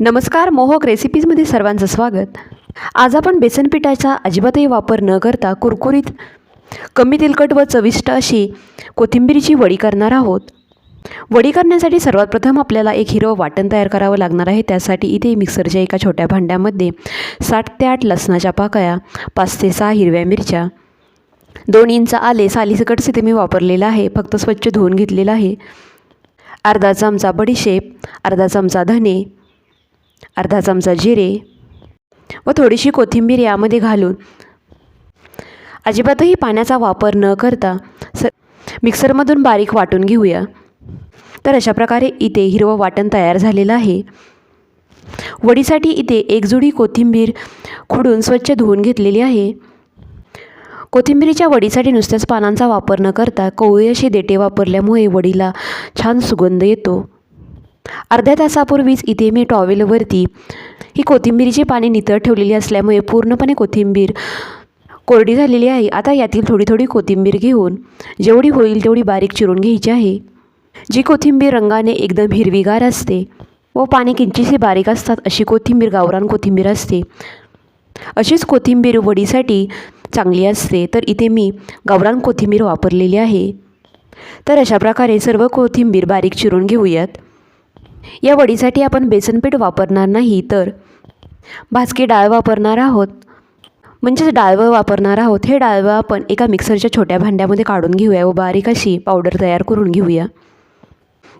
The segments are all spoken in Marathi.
नमस्कार मोहक रेसिपीजमध्ये सर्वांचं स्वागत. आज आपण बेसन पिठाचा अजिबातही वापर न करता कुरकुरीत कमी तेलकट व चविष्ट अशी कोथिंबीरीची वडी करणार आहोत. वडी करण्यासाठी सर्वात प्रथम आपल्याला एक हिरवं वाटण तयार करावं लागणार आहे. त्यासाठी इथे मिक्सरच्या एका छोट्या भांड्यामध्ये साठ ते आठ लसणाच्या पाकळ्या पाच ते सहा हिरव्या मिरच्या दोन इंच आले सालीसकटचे ते मी वापरलेलं आहे. फक्त स्वच्छ धुवून घेतलेलं आहे. अर्धा चमचा बडीशेप अर्धा चमचा धने अर्धा चमचा जिरे व थोडीशी कोथिंबीर यामध्ये घालून अजिबातही पाण्याचा वापर न करता स मिक्सरमधून बारीक वाटून घेऊया. तर अशा प्रकारे इथे हिरवं वाटण तयार झालेलं आहे. वडीसाठी इथे एक जुडी कोथिंबीर खुडून स्वच्छ धुवून घेतलेली आहे. कोथिंबीरीच्या वडीसाठी नुसत्याच पानांचा वापर न करता कोवळी अशी देटे वापरल्यामुळे वडीला छान सुगंध येतो. अर्ध्या तासापूर्वीच इथे मी टॉवेलवरती ही कोथिंबीरीची पाने नितळ ठेवलेली असल्यामुळे पूर्णपणे कोथिंबीर कोरडी झालेली आहे. आता यातील थोडी थोडी कोथिंबीर घेऊन जेवढी होईल तेवढी बारीक चिरून घ्यायची आहे. जी कोथिंबीर रंगाने एकदम हिरवीगार असते व पाने किंचितशी बारीक असतात अशी कोथिंबीर गावरान कोथिंबीर असते. अशीच कोथिंबीर वडीसाठी चांगली असते. तर इथे मी गावरान कोथिंबीर वापरलेली आहे. तर अशा प्रकारे सर्व कोथिंबीर बारीक चिरून घेऊयात. या वडीसाठी आपण बेसनपीठ वापरणार नाही तर भाजकी डाळ वापरणार आहोत. म्हणजेच डाळवं वापरणार आहोत. हे डाळवं आपण एका मिक्सरच्या छोट्या भांड्यामध्ये काढून घेऊया व बारीक अशी पावडर तयार करून घेऊया.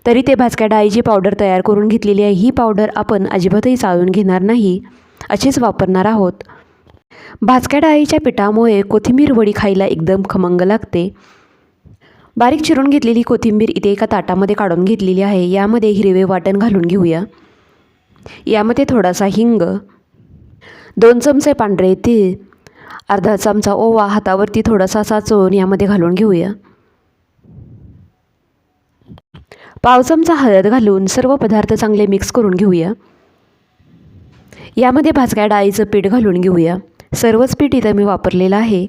तरी ते भाजक्या डाळीची पावडर तयार करून घेतलेली आहे. ही पावडर आपण अजिबातही चाळून घेणार नाही. अशीच वापरणार आहोत. भाजक्या डाळीच्या पिठामुळे कोथिंबीर वडी खायला एकदम खमंग लागते. बारीक चिरून घेतलेली कोथिंबीर इथे एका ताटामध्ये काढून घेतलेली आहे. यामध्ये हिरवे वाटण घालून घेऊया. यामध्ये थोडासा हिंग दोन चमचे पांढरे तीळ अर्धा चमचा ओवा हातावरती थोडासा साचवून यामध्ये घालून घेऊया. पाव चमचा हळद घालून सर्व पदार्थ चांगले मिक्स करून घेऊया. यामध्ये भाजक्या डाळीचं पीठ घालून घेऊया. सर्वच पीठ इथं मी वापरलेलं आहे.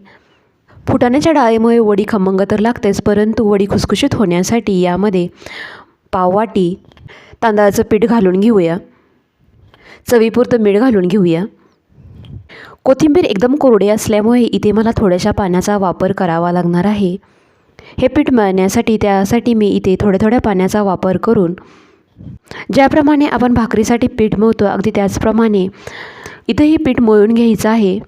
फुटाण्याच्या डाळीमुळे वडी खमंग तर लागतेच परंतु वडी खुसखुशीत होण्यासाठी यामध्ये पाववाटी तांदळाचं पीठ घालून घेऊया चवीपुरतं मीठ घालून घेऊया. कोथिंबीर एकदम कोरडी असल्यामुळे इथे मला थोड्याशा पाण्याचा वापर करावा लागणार आहे. हे पीठ मळण्यासाठी त्यासाठी मी इथे थोड्या थोड्या पाण्याचा वापर करून ज्याप्रमाणे आपण भाकरीसाठी पीठ मळतो अगदी त्याचप्रमाणे इथंही पीठ मळून घ्यायचं आहे.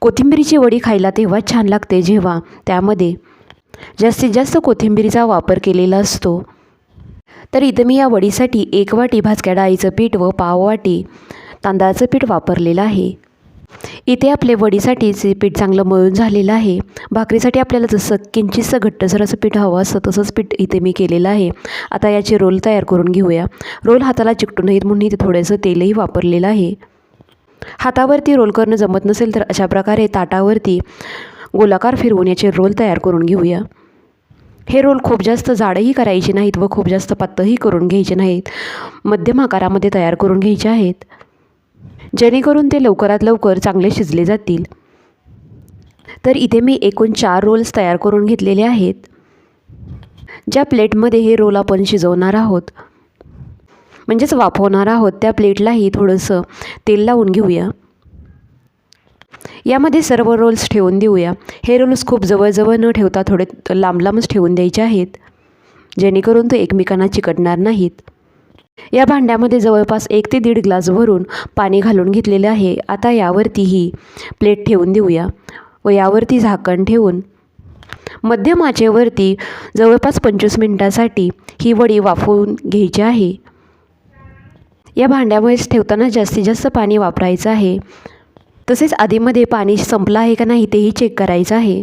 कोथिंबिरीची वडी खायला तेव्हा छान लागते जेव्हा त्यामध्ये जास्तीत जास्त कोथिंबिरीचा वापर केलेला असतो. तर इथं मी या वडीसाठी एक वाटी भाजक्या डाळीचं पीठ व पाव वाटी तांदळाचं पीठ वापरलेलं आहे. इथे आपले वडीसाठीचे पीठ चांगलं मळून झालेलं आहे. भाकरीसाठी आपल्याला जसं किंचितसं घट्टसर असं पीठ हवं असतं तसंच पीठ इथे मी केलेलं आहे. आता याचे रोल तयार करून घेऊया. रोल हाताला चिकटू नयेत म्हणून इथे थोडंसं तेलही वापरलेलं आहे. हातावरती रोल करणं जमत नसेल तर अशा प्रकारे ताटावरती गोलाकार फिरवून याचे रोल तयार करून घेऊया. हे रोल खूप जास्त जाडही करायचे नाहीत व खूप जास्त पातळही करून घ्यायचे नाहीत. मध्यम आकारामध्ये तयार करून घ्यायचे आहेत. जेणेकरून ते लवकरात लवकर चांगले शिजले जातील. तर इथे मी एकूण चार रोल्स तयार करून घेतलेले आहेत. ज्या प्लेटमध्ये हे रोल आपण शिजवणार आहोत म्हणजेच वाफवणार आहोत त्या प्लेटलाही थोडंसं तेल लावून घेऊया. यामध्ये सर्व रोल्स ठेवून देऊया. हे रोल्स खूप जवळजवळ न ठेवता थोडे लांब लांबच ठेवून द्यायचे आहेत जेणेकरून ते एकमेकांना चिकटणार नाहीत. या भांड्यामध्ये जवळपास एक ते दीड ग्लास भरून पाणी घालून घेतलेलं आहे. आता यावरती ही प्लेट ठेवून देऊया व यावरती झाकण ठेवून. मध्यम आचेवरती जवळपास पंचवीस मिनटासाठी ही वडी वाफवून घ्यायची आहे. या भांड्यामुळेच ठेवताना जास्तीत जास्त पाणी वापरायचं आहे. तसेच आधीमध्ये पाणी संपलं आहे का नाही तेही चेक करायचं आहे.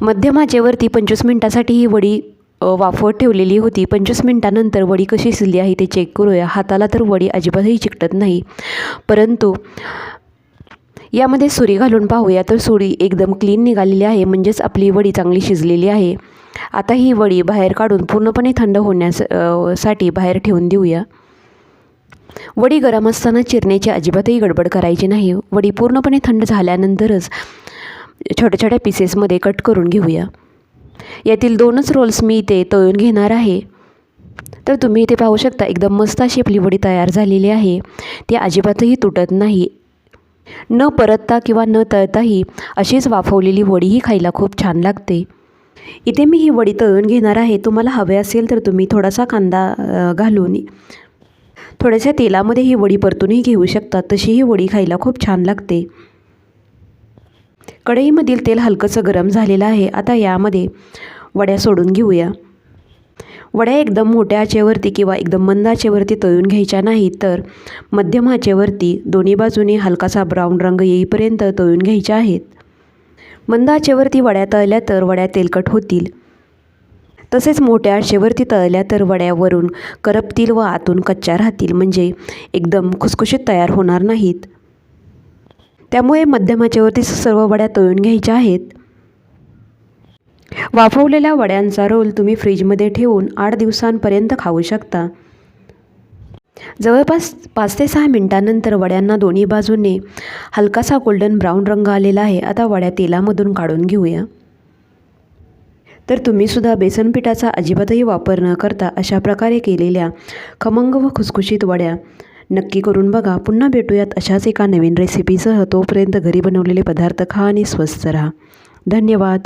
मध्यम आचेवरती पंचवीस मिनटासाठी ही वडी वाफवत ठेवलेली होती. पंचवीस मिनटानंतर वडी कशी शिजली आहे ते चेक करूया. हाताला तर वडी अजिबातही चिकटत नाही. परंतु यामध्ये सुरी घालून पाहूया. तर सुरी एकदम क्लीन निघालेली आहे. म्हणजेच आपली वडी चांगली शिजलेली आहे. आता ही वडी बाहेर काढून पूर्णपणे थंड होण्यास साठी बाहेर ठेवून देऊया. वडी गरम असताना चिरण्याची अजिबातही गडबड करायची नाही. वडी पूर्णपणे थंड झाल्यानंतरच छोट्या छोट्या पीसेसमध्ये कट करून घेऊया. यातील दोनच रोल्स मी इथे तळून घेणार आहे. तर तुम्ही इथे पाहू शकता एकदम मस्त अशी आपली वडी तयार झालेली आहे. ती अजिबातही तुटत नाही. न परतता किंवा न तळताही अशीच वाफवलेली वडीही खायला खूप छान लागते. इथे मी ही वडी तळून घेणार आहे. तुम्हाला हवे असेल तर तुम्ही थोडासा कांदा घालून थोड्याशा तेलामध्ये ही वडी परतूनही घेऊ शकता. तशी ही वडी खायला खूप छान लागते. कढईमधील तेल हलकंसं गरम झालेलं आहे. आता यामध्ये वड्या सोडून घेऊया. वड्या एकदम मोठ्या आचेवरती किंवा एकदम मंद आचेवरती तळून घ्यायच्या नाही तर मध्यम आचेवरती दोन्ही बाजूने हलकासा ब्राऊन रंग येईपर्यंत तळून घ्यायच्या आहेत. मंद आचेवरती वड्या तळल्या तर वड्या तेलकट होतील. तसेच मोठ्या आशेवरती तळल्या तर वड्यावरून करपतील व आतून कच्च्या राहतील म्हणजे एकदम खुसखुशीत तयार होणार नाहीत. त्यामुळे मध्यमाचेवरती सर्व वड्या तळून घ्यायच्या आहेत. वाफवलेल्या वड्यांचा रोल तुम्ही फ्रीजमध्ये ठेवून आठ दिवसांपर्यंत खाऊ शकता. जवळपास पाच ते सहा मिनटानंतर वड्यांना दोन्ही बाजूने हलकासा गोल्डन ब्राऊन रंग आलेला आहे. आता वड्या तेलामधून काढून घेऊया. तर तुम्हीसुद्धा बेसन पिठाचा अजिबातही वापर न करता अशा प्रकारे केलेल्या खमंग व खुसखुशीत वड्या नक्की करून बघा. पुन्हा भेटूयात अशाच एका नवीन रेसिपीसह तोपर्यंत घरी बनवलेले पदार्थ खा आणि स्वस्थ राहा. धन्यवाद.